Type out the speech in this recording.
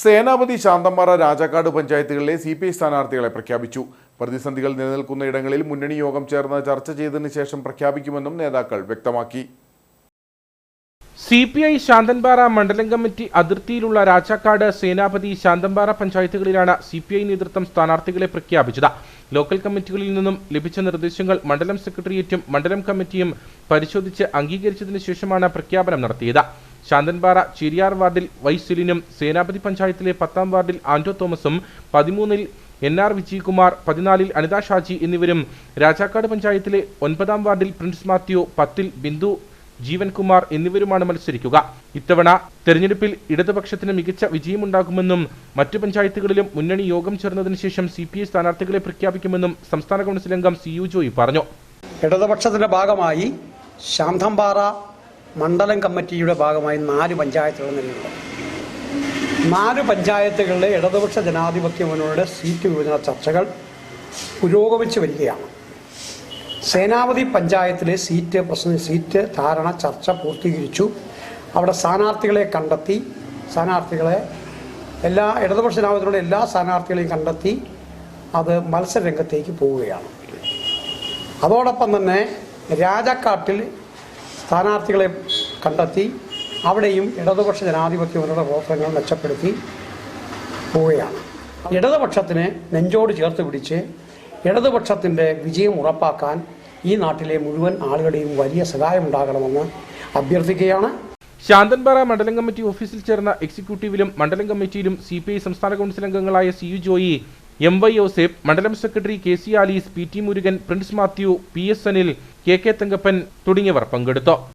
സേനാപതി ശാന്തമ്പാറ രാജാക്കാട് പഞ്ചായത്തുകളിലെ C P I സ്ഥാനാർത്ഥികളെ പ്രഖ്യാപിച്ചു. പ്രതിസന്ധികൾ നിലനിൽക്കുന്ന ഇടങ്ങളിൽ മുന്നണി യോഗം ചേർന്ന് ചർച്ച ചെയ്തതിനു ശേഷം പ്രഖ്യാപിക്കുമെന്നും നേതാക്കൾ വ്യക്തമാക്കി. സി പി ഐ ശാന്തൻപാറ മണ്ഡലം കമ്മിറ്റി അതിർത്തിയിലുള്ള രാജാക്കാട് സേനാപതി ശാന്തൻപാറ പഞ്ചായത്തുകളിലാണ് സി പി ഐ നേതൃത്വം സ്ഥാനാർത്ഥികളെ പ്രഖ്യാപിച്ചത്. ലോക്കൽ കമ്മിറ്റികളിൽ നിന്നും ലഭിച്ച നിർദ്ദേശങ്ങൾ മണ്ഡലം സെക്രട്ടേറിയറ്റും മണ്ഡലം കമ്മിറ്റിയും പരിശോധിച്ച് അംഗീകരിച്ചതിനു ശേഷമാണ് പ്രഖ്യാപനം നടത്തിയത്. ശാന്തൻപാറ ചിരിയാർ വാർഡിൽ വൈ സെലിനും സേനാപതി പഞ്ചായത്തിലെ പത്താം വാർഡിൽ ആന്റോ തോമസും പതിമൂന്നിൽ എൻ ആർ വിജയകുമാർ പതിനാലിൽ അനിത ഷാജി എന്നിവരും രാജാക്കാട് പഞ്ചായത്തിലെ ഒൻപതാം വാർഡിൽ പ്രിൻസ് മാത്യു പത്തിൽ ബിന്ദു ജീവൻകുമാർ എന്നിവരുമാണ് മത്സരിക്കുക. ഇത്തവണ തെരഞ്ഞെടുപ്പിൽ ഇടതുപക്ഷത്തിന് മികച്ച വിജയമുണ്ടാകുമെന്നും മറ്റു പഞ്ചായത്തുകളിലും മുന്നണി യോഗം ചേർന്നതിനു ശേഷം സി പി ഐ സ്ഥാനാർത്ഥികളെ പ്രഖ്യാപിക്കുമെന്നും സംസ്ഥാന കൗൺസിൽ അംഗം സി യു ജോയി പറഞ്ഞു. ഇടതുപക്ഷത്തിന്റെ ഭാഗമായി ശാന്തമ്പാറ മണ്ഡലം കമ്മിറ്റിയുടെ ഭാഗമായി നാല് പഞ്ചായത്തുകൾ നിലവിലുണ്ട് നാല് പഞ്ചായത്തുകളിലെ ഇടതുപക്ഷ ജനാധിപത്യ മുന്നണിയുടെ സീറ്റ് വിഭജന ചർച്ചകൾ പുരോഗമിച്ചു വരികയാണ്. സേനാപതി പഞ്ചായത്തിലെ സീറ്റ് പ്രശ്ന സീറ്റ് ധാരണ ചർച്ച പൂർത്തീകരിച്ചു. അവിടെ സ്ഥാനാർത്ഥികളെ കണ്ടെത്തി സ്ഥാനാർത്ഥികളെ എല്ലാ ഇടതുപക്ഷ ജനാധിപത്യത്തിലുള്ള എല്ലാ സ്ഥാനാർത്ഥികളെയും കണ്ടെത്തി അത് മത്സരരംഗത്തേക്ക് പോവുകയാണ്. അതോടൊപ്പം തന്നെ രാജാക്കാട്ടിൽ സ്ഥാനാർത്ഥികളെ കണ്ടെത്തി അവിടെയും ഇടതുപക്ഷ ജനാധിപത്യ മുന്നണിയുടെ പ്രവർത്തനങ്ങൾ മെച്ചപ്പെടുത്തി പോവുകയാണ്. ഇടതുപക്ഷത്തിന് നെഞ്ചോട് ചേർത്ത് പിടിച്ച് ഇടതുപക്ഷത്തിന്റെ വിജയം ഉറപ്പാക്കാൻ ഈ നാട്ടിലെ മുഴുവൻ ആളുകളുടെയും വലിയ സഹായമുണ്ടാകണമെന്ന് അഭ്യർത്ഥിക്കുകയാണ്. ശാന്തൻപാറ മണ്ഡലം കമ്മിറ്റി ഓഫീസിൽ ചേർന്ന എക്സിക്യൂട്ടീവിലും മണ്ഡലം കമ്മിറ്റിയിലും സി പി ഐ സംസ്ഥാന കൗൺസിൽ അംഗങ്ങളായ C U Joy M Y Yoseph മണ്ഡലം secretary K C Alice P T Murugan Prince Mathew P S Anil K K Thankappan തുടങ്ങിയവർ പങ്കെടുത്തു